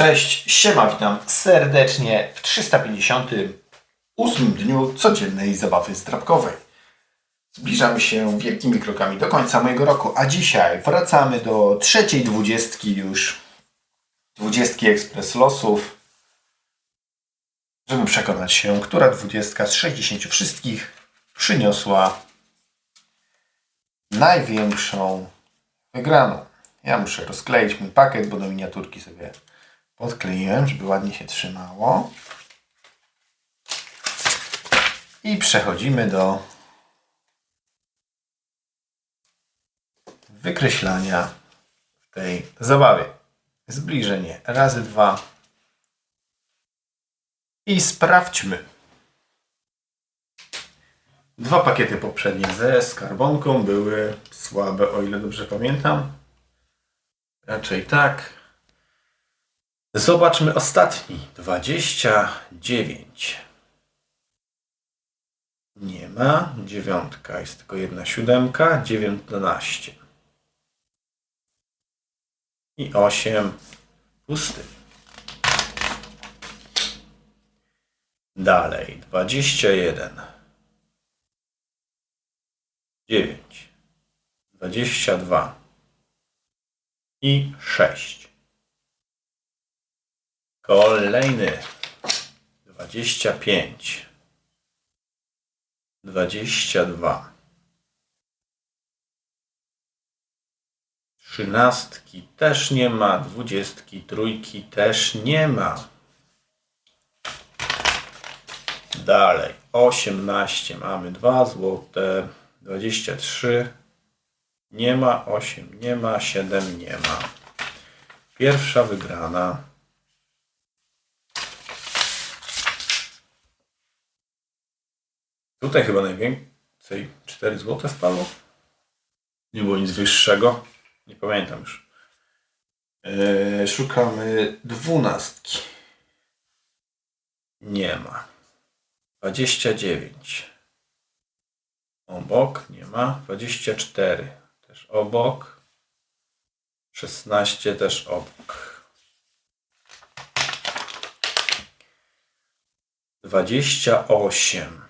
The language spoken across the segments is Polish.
Cześć, siema, witam serdecznie w 358 dniu codziennej zabawy zdrabkowej. Zbliżamy się wielkimi krokami do końca mojego roku, a dzisiaj wracamy do trzeciej dwudziestki już, dwudziestki ekspres losów, żeby przekonać się, która dwudziestka z 60 wszystkich przyniosła największą wygraną. Ja muszę rozkleić mój pakiet, bo do miniaturki sobie podkleiłem, żeby ładnie się trzymało. I przechodzimy do wykreślania w tej zabawie. Zbliżenie razy dwa. I sprawdźmy. Dwa pakiety poprzednie ze skarbonką były słabe, o ile dobrze pamiętam. Raczej tak. Zobaczmy ostatni. 29. Nie ma. Dziewiątka. Jest tylko jedna siódemka. 19. I 8. Pusty. Dalej. 21. 9. 22. I 6. Kolejny. 25. 22. Trzynastki też nie ma. Dwudziestki, trójki też nie ma. Dalej. 18. Mamy 2 złote. 23. Nie ma. 8 nie ma. 7 nie ma. Pierwsza wygrana. Tutaj chyba najwięcej 4 zł wpadło. Nie było nic wyższego. Nie pamiętam już. Eee, szukamy dwunastki. Nie ma. 29. Obok nie ma. 24 też obok. 16 też obok. 28.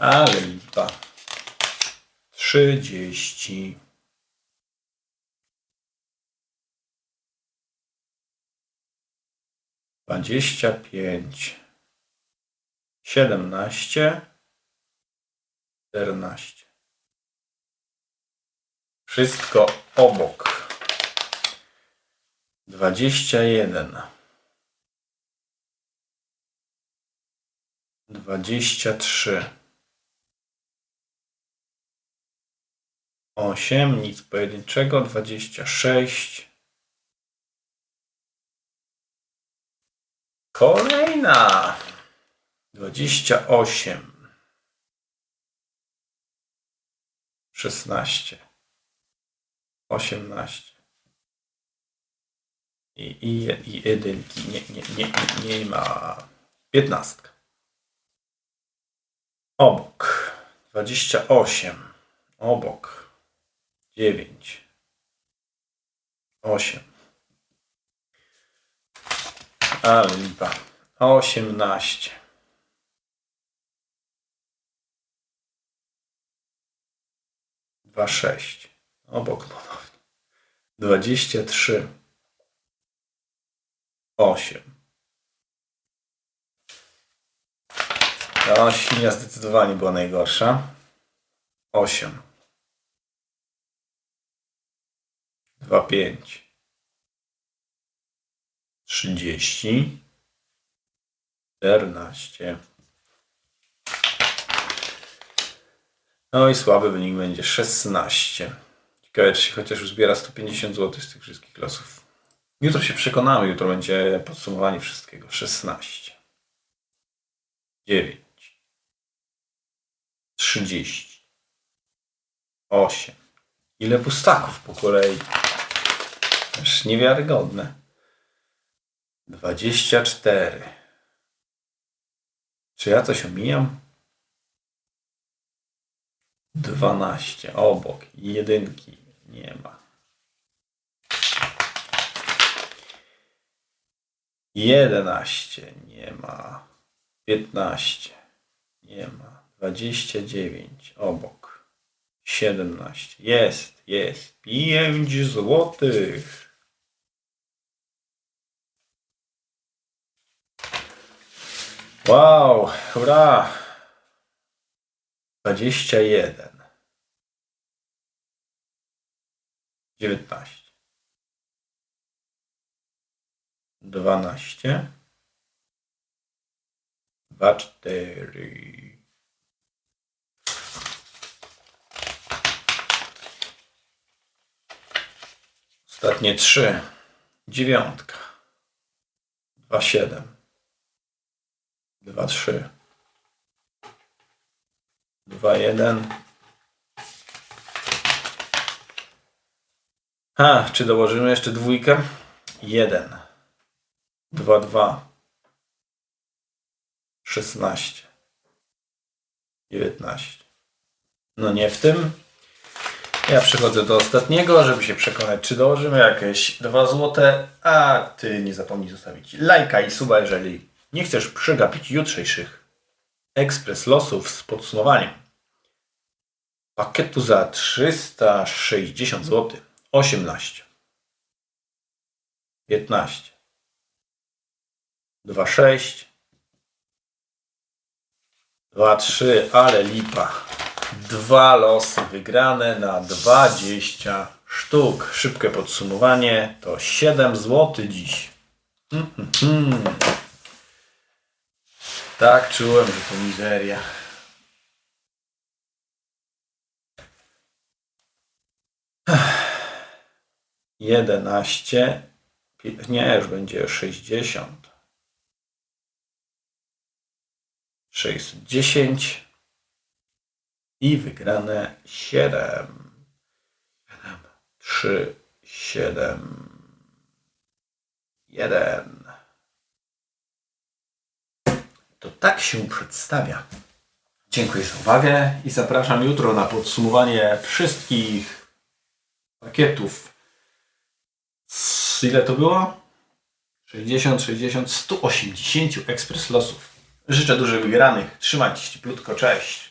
Ale lipa. Trzydzieści. Dwadzieścia pięć. Siedemnaście. Czternaście. Wszystko obok. Dwadzieścia jeden. Dwadzieścia trzy. 8, nic pojedynczego, 26. Kolejna. 28. 16. 18. I, i, i jedynki. Nie, nie, nie, nie, ma. 15. Obok. 28. Obok dziewięć, osiem, ale lipa, osiemnaście, dwa, sześć, obok ponownie, dwadzieścia trzy, osiem. No, świnia zdecydowanie była najgorsza. Osiem. Dwa pięć trzydzieści czternaście No i słaby wynik będzie 16. Ciekawe, czy się chociaż uzbiera 150 zł z tych wszystkich losów. Jutro się przekonamy, jutro będzie podsumowanie wszystkiego. 16. 9. 30. 8. Ile pustaków po kolei? Aż niewiarygodne. 24. Czy ja coś omijam? 12. Obok. Jedynki. Nie ma. 11. Nie ma. 15. Nie ma. 29. Obok. 17. Jest, jest. 5 złotych. Wow, hurra! 21. 19. 12. 2, 4. Ostatnie 3. Dziewiątka. 2, 7. 2, 3. 2, 1. A, czy dołożymy jeszcze dwójkę? 1. 2, 2. 16. 19. No nie w tym. Ja przechodzę do ostatniego, żeby się przekonać, czy dołożymy jakieś 2 złote. A ty nie zapomnij zostawić lajka i suba, jeżeli nie chcesz przegapić jutrzejszych ekspres losów z podsumowaniem. Pakietu za 360 zł. 18. 15. 2, 6. 2, 3, ale lipa. Dwa losy wygrane na 20 sztuk. Szybkie podsumowanie to 7 zł dziś. Mm, mm, mm. Tak czułem, że to mizeria. Jedenaście. Nie, już będzie sześćdziesiąt. Sześćset dziesięć. I wygrane siedem. Siedem, trzy, siedem, jeden. To tak się przedstawia. Dziękuję za uwagę i zapraszam jutro na podsumowanie wszystkich pakietów. Ile to było? 60, 60, 180 ekspres losów. Życzę dużych wygranych. Trzymajcie się cieplutko. Cześć.